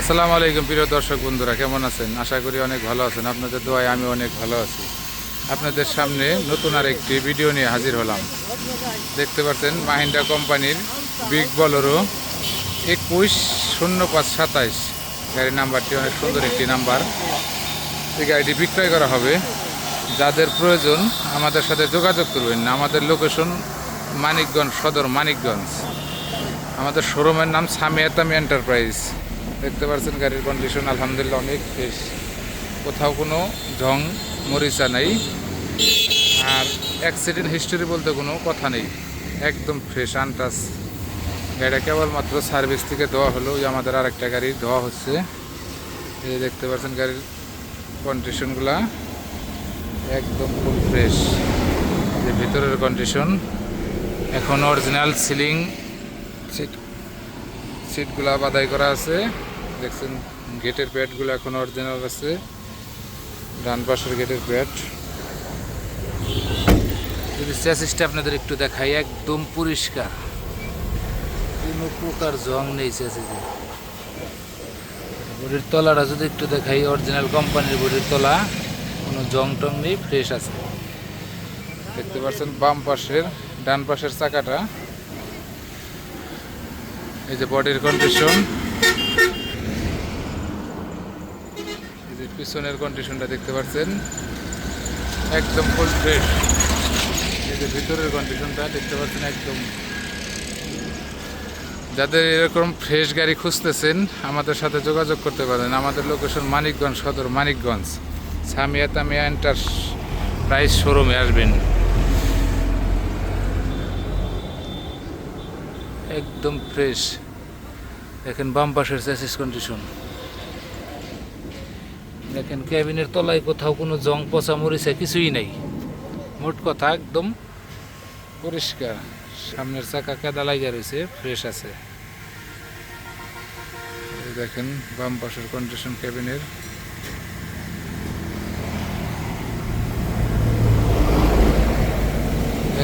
আসসালামু আলাইকুম, প্রিয় দর্শক বন্ধুরা, কেমন আছেন? আশা করি অনেক ভালো আছেন। আপনাদের দোয়ায় আমি অনেক ভালো আছি। আপনাদের সামনে নতুন আর একটি ভিডিও নিয়ে হাজির হলাম। দেখতে পাচ্ছেন, মাহিন্দ্রা কোম্পানির বিগ বলেরো একুশ শূন্য পাঁচ সাতাইশ। গাড়ির নাম্বারটি অনেক সুন্দর একটি নাম্বার। এই গাড়িটি বিক্রয় করা হবে। যাদের প্রয়োজন, আমাদের সাথে যোগাযোগ করবেন। না আমাদের লোকেশন মানিকগঞ্জ, সদর মানিকগঞ্জ। আমাদের শোরুমের নাম সামিয়াতামি এন্টারপ্রাইজ। দেখতে পাচ্ছেন গাড়ির কন্ডিশন আলহামদুলিল্লাহ অনেক ফ্রেশ কোথাও কোনো ঝং মরিচা নেই। আর অ্যাক্সিডেন্ট হিস্টোরি বলতে কোনো কথা নেই। একদম ফ্রেশ আনটাস গাড়িটা কেবলমাত্র সার্ভিস থেকে দেওয়া হলো। আমাদের আরেকটা গাড়ি ধোয়া হচ্ছে। এই দেখতে পাচ্ছেন গাড়ির কন্ডিশনগুলা একদম ফুল ফ্রেশ যে ভিতরের কন্ডিশন এখন অরিজিনাল সিলিং সিট সিটগুলা বাদাই করা আছে। দেখছেন গেটের প্যাডগুলো এখন অরিজিনাল আছে। ডান পাশের গেটের প্যাড। যদি চ্যাসিসটা আপনাদের একটু দেখাই একদম পরিষ্কার। কোনো প্রকার জং নেই চ্যাসিসে বডির তলাটা যদি একটু দেখাই অরিজিনাল কোম্পানির বডির তলা কোনো জং টং নেই ফ্রেশ আছে। দেখতে পাচ্ছেন বাম পাশের ডান পাশের চাকাটা। এই যে বডির কন্ডিশন এই যে পিছনের কন্ডিশনটা দেখতে পাচ্ছেন। একদম ফুল ফ্রেশ এই যে ভিতরের কন্ডিশনটা দেখতে পাচ্ছেন একদম। যাদের এরকম ফ্রেশ গাড়ি খুঁজতেছেন, আমাদের সাথে যোগাযোগ করতে পারেন। আমাদের location Manikganj Sadar, Manikganj. Samia Tamia enter price শোরুমে আসবেন। একদম ফ্রেশ দেখেন বাম পাশের চ্যাসিস কন্ডিশন দেখেন ক্যাবিনের তলায় কোথাও কোনো জং পচা মরিচা কিছুই নেই। মোট কথা একদম পরিষ্কার। সামনের চাকা কাদা লাগা রয়েছে, ফ্রেশ আছে। দেখেন, বাম পাশের কন্ডিশন ক্যাবিনের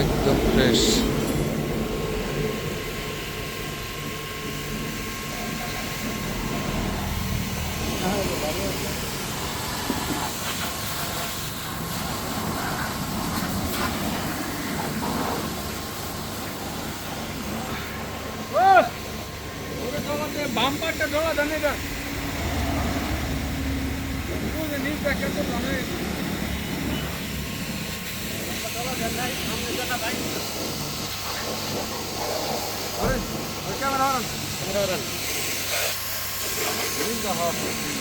একদম ফ্রেশ। বাম্পারটা ডলা দেন এটা বুঝে নিচটা কেমন জানে ডলা দেন নাই সামনে জানা ভাই ক্যামেরা ক্যামেরা নিচটা হওয়া